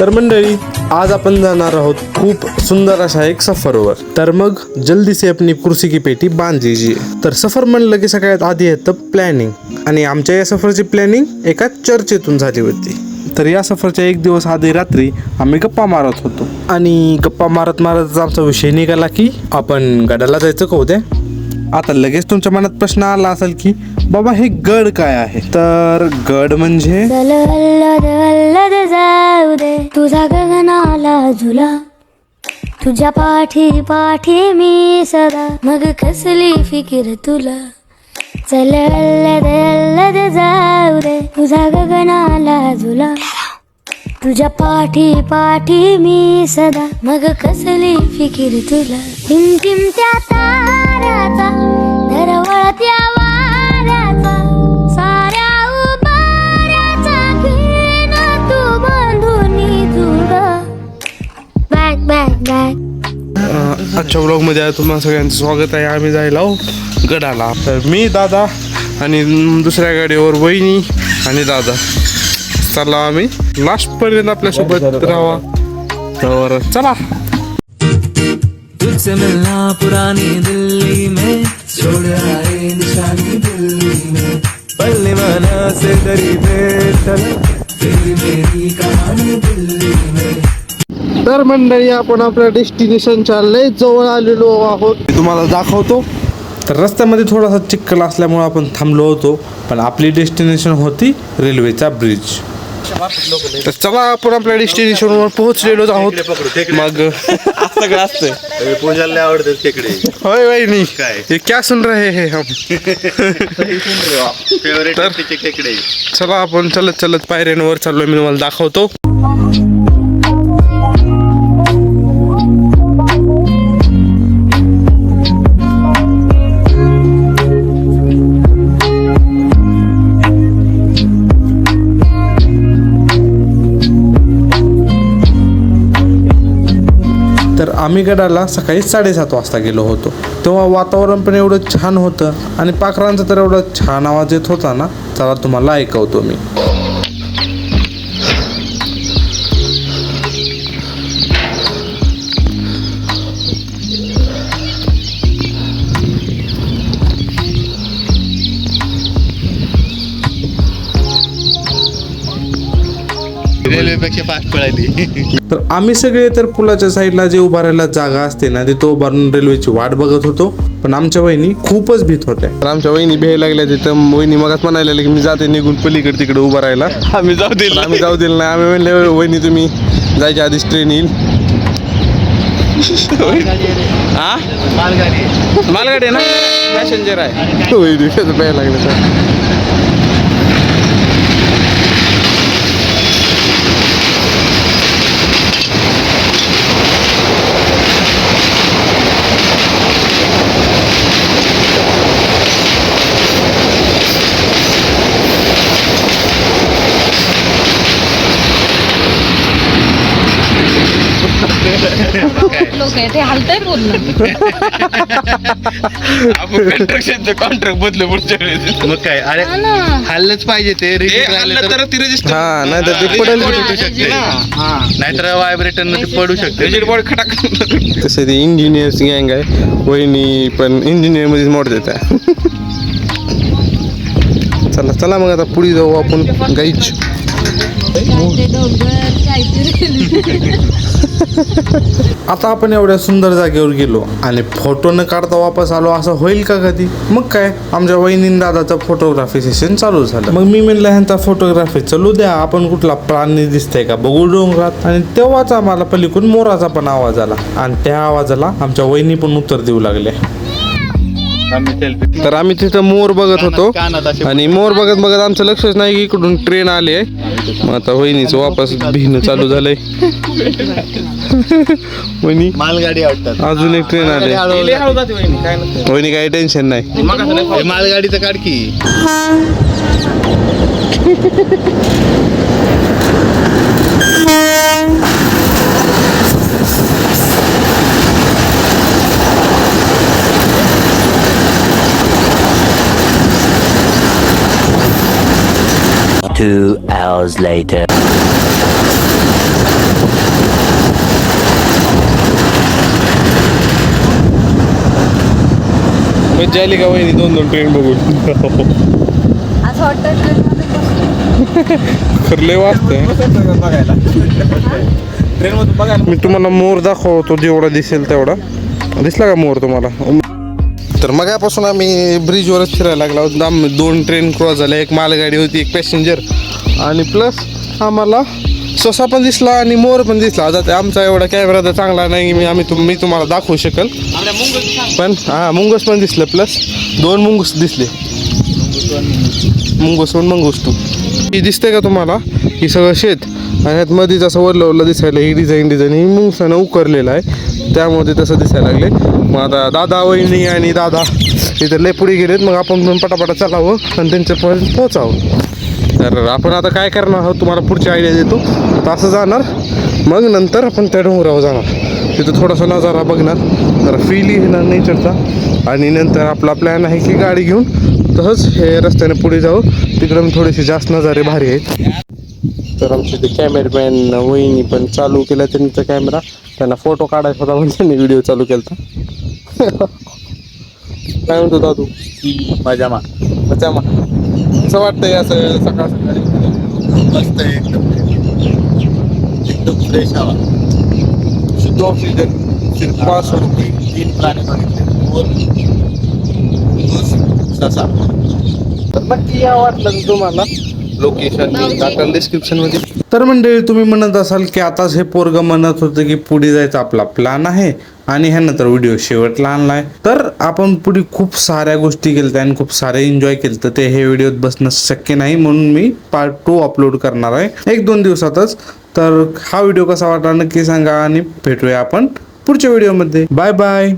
तर मंडळी आज आपण जाणार आहोत खूप सुंदर अशा एक सफरवर. तर मग जल्दी से अपनी कुर्सी की पेटी बांध लीजिए तर सफर म्हणलं की सगळ्यात आधी येतं प्लॅनिंग आणि आमच्या या सफरची प्लॅनिंग एका चर्चेतून झाली होती. तर या सफरच्या एक दिवस आधी रात्री आम्ही गप्पा मारत होतो. आणि गप्पा मारत मारत आमचा विषय निघाला की आपण गडाला जायचं का उद्या? आता लगेच तुमच्या मनात प्रश्न आला असेल की बाबा हे गड काय आहे? तर गड म्हणजे? जाऊ दे. तुझा गगनाला झुला. तुझ्या पाठी पाठी मी सदा. मग कसली फिकीर तुला? चल अल्लद अल्लद जाऊ दे. तुझा गगनाला झुला. तुझ्या पाठी पाठी मी सदा. मग कसली फिकीर तुला? टिमटिमत्या दरवळत्या वाऱ्याचा. साऱ्या उभाऱ्याचा घेण तू बांधून जुड बॅग बॅग बॅग अं, आजच्या ब्लॉगमध्ये तुम्हाला सगळ्यांचं स्वागत आहे. आम्ही जायला आहो गडाला. तर मी दादा आणि दुसऱ्या गाडीवर वहिनी आणि दादा. चला आम्ही. लास्टपर्यंत आपल्यासोबत राहावा. तर चला. तुझसे मिलना पुरानी दिल्ली में। छोड़ आए निशानी दिल्ली में। पल्ले माना से करीब चला तेरी मेरी कहानी दिल्ली में। तर मंडळी आपण आपल्या डेस्टिनेशनच्या लय जवळ आलेलो आहोत. मी तुम्हाला दाखवतो. तर रस्त्यामध्ये थोडासा चिखल असल्यामुळे आपण थांबलो होतो पण आपली डेस्टिनेशन होती रेल्वेचा ब्रिज तर चला आपण आपल्या डेस्टिनेशनवर पोहोचलेलो आहोत. मग. सगळं असतंय. पूजाला आवडतात खेकडे होय वहिनी काय? क्या सुन रहे हैं हम. फेवरेट तर- खेकडे चला आपण चलत चलत पायऱ्यांवर चाललोय. मी तुम्हाला दाखवतो. आम्ही गडाला सकाळी साडेसात वाजता गेलो होतो. तेव्हा वातावरण पण एवढं छान होतं आणि पाखरांचा तर एवढा छान आवाज येत होता ना चला तुम्हाला ऐकवतो मी. रेल्वेपेक्षा फास्ट पळाली. तर आम्ही सगळे तर पुलाच्या साईडला जे उभारायला जागा असते ना तिथं उभारून रेल्वेची वाट बघत होतो. पण आमच्या वहिनी खूपच भीत होत्या. तर आमच्या वहिनी भ्यायला लागल्या तिथं. वहिनी मगच म्हणायला की मी जाते निघून पलीकडे तिकडे उभा राहायला आम्ही जाऊ दिलं आम्ही जाऊ दिलं नाही. आम्ही म्हणले वहिनी तुम्ही जायच्या आधीच ट्रेन येईल. हा? मालगाडी. आहे ना? पॅसेंजर आहे. वहिनी कसं लागलं तर लोक आहे ते हलतंय पूर्ण आपण कंस्ट्रक्शनचं कॉन्ट्रॅक्ट बदलू पुढच्या वेळेस. मग काय? अरे हा ना. हल्लच पाहिजे ते तर ती रजिस्टर हा नाही तर ते पडेल पडू शकते नाहीतर वायब्रेटर ते पडू शकते. बॉडी खटाक तसे ते इंजिनियर्स गँग आहे. वहिनी पण इंजिनियर मध्येच मोड देत आहे. चला चला मग आता पुढे जाऊ आपण. गाईच. ते डोंगर काहीतरी. आता आपण एवढ्या सुंदर जागेवर गेलो आणि फोटो न काढता वापस आलो असं होईल का कधी? मग काय? आमच्या वहिनी दादाचं फोटोग्राफी सेशन चालू झालं. मग मी म्हणलं ह्यांचा फोटोग्राफी चालू द्या. आपण कुठला प्राणी दिसतंय का बघू डोंगरात? आणि तेव्हाच आम्हाला पलीकडून मोराचा पण आवाज आला. आणि त्या आवाजाला आमच्या वहिनी पण उत्तर देऊ लागले तर आम्ही तिथं मोर बघत होतो. आणि मोर बघत बघत आमचं लक्षच नाही की इकडून ट्रेन आली आहे मग आता वहिनीचं वापस भिन्न चालू झालंय. वहिनी मालगाडी आवडतात. अजून एक ट्रेन आली. वहिनी काही टेन्शन नाही. हे मालगाडीचं काढ Two hours later. मज्जा आली का वहिनी? दोन दोन ट्रेन बघून. असं वाटतं ट्रेनमध्ये खरले वाचतंय बघायला. ट्रेन मधून मी तुम्हाला मोर दाखवतो जेवढा दिसेल तेवढा. दिसला का मोर तुम्हाला? तर मगापासून आम्ही ब्रिजवरच फिरायला लागला होतो आम्ही दोन ट्रेन क्रॉस झाल्या. एक मालगाडी होती एक पॅसेंजर आणि प्लस आम्हाला ससा पण दिसला आणि मोर पण दिसला. आता ते आमचा एवढा कॅमेरा तर चांगला नाही मी आम्ही तुम मी तुम्हाला दाखवू शकेल. पण हां मुंगस पण दिसलं प्लस दोन मुंगूस दिसले. मुंगूस वन मंगूस तू. ही दिसते का तुम्हाला? ही सगळं शेत. आणि ह्यात मध्येच असं वरलं वरलं दिसायला ही डिझाईन डिझाईन ही मुंगसानं उकरलेलं आहे. त्यामुळे तसं दिसायला लागले. मग आता दादा वहिनी आणि दादा इथे लय पुढे गेलेत. मग आपण पण पटापटा चालावं आणि त्यांच्यापर्यंत पोहोचावं. तर आपण आता काय करणार आहोत? तुम्हाला पुढची आयडिया देतो. तर असं जाणार. मग नंतर आपण त्या डोंगरावर जाणार. तिथं थोडासा नजारा बघणार. जरा फील येणार नेचरचा आणि नंतर आपला प्लॅन आहे की गाडी घेऊन तसंच हे रस्त्याने पुढे जाऊ तिकडं थोडेसे जास्त नजारे भारी आहेत. तर आमचे ते कॅमेरामॅन वहिनी पण चालू केला त्यांचा कॅमेरा त्यांना फोटो काढायचा होता म्हणून त्यांनी व्हिडिओ चालू केला काय म्हणतो दादू? मजा मा. अच्छा मग असं वाटतंय असं सकाळ सकाळी? मस्त आहे एकदम. एकदम फ्रेश हवा. शुद्ध ऑक्सिजन पाच रुपये तीन प्राणी बघितले. ससा. तर नक्की या वाटलं तुम्हाला. लोकेशन टाकल डिस्क्रिप्शनमध्ये. तर मंडळी तुम्ही म्हणत असाल की आताच हे पोरग म्हणत होतं की पुढे जायचा आपला प्लॅन आहे आणि ह्यानं तर व्हिडिओ शेवटला आणलाय तर आपण पुढे खूप साऱ्या गोष्टी केल्या आणि खूप सारे एन्जॉय केलं तर ते हे व्हिडिओत बसणं शक्य नाही म्हणून मी पार्ट टू अपलोड करणार आहे. एक दोन दिवसातच. तर हा व्हिडिओ कसा वाटला नक्की सांगा आणि भेटूया आपण पुढच्या व्हिडिओमध्ये बाय बाय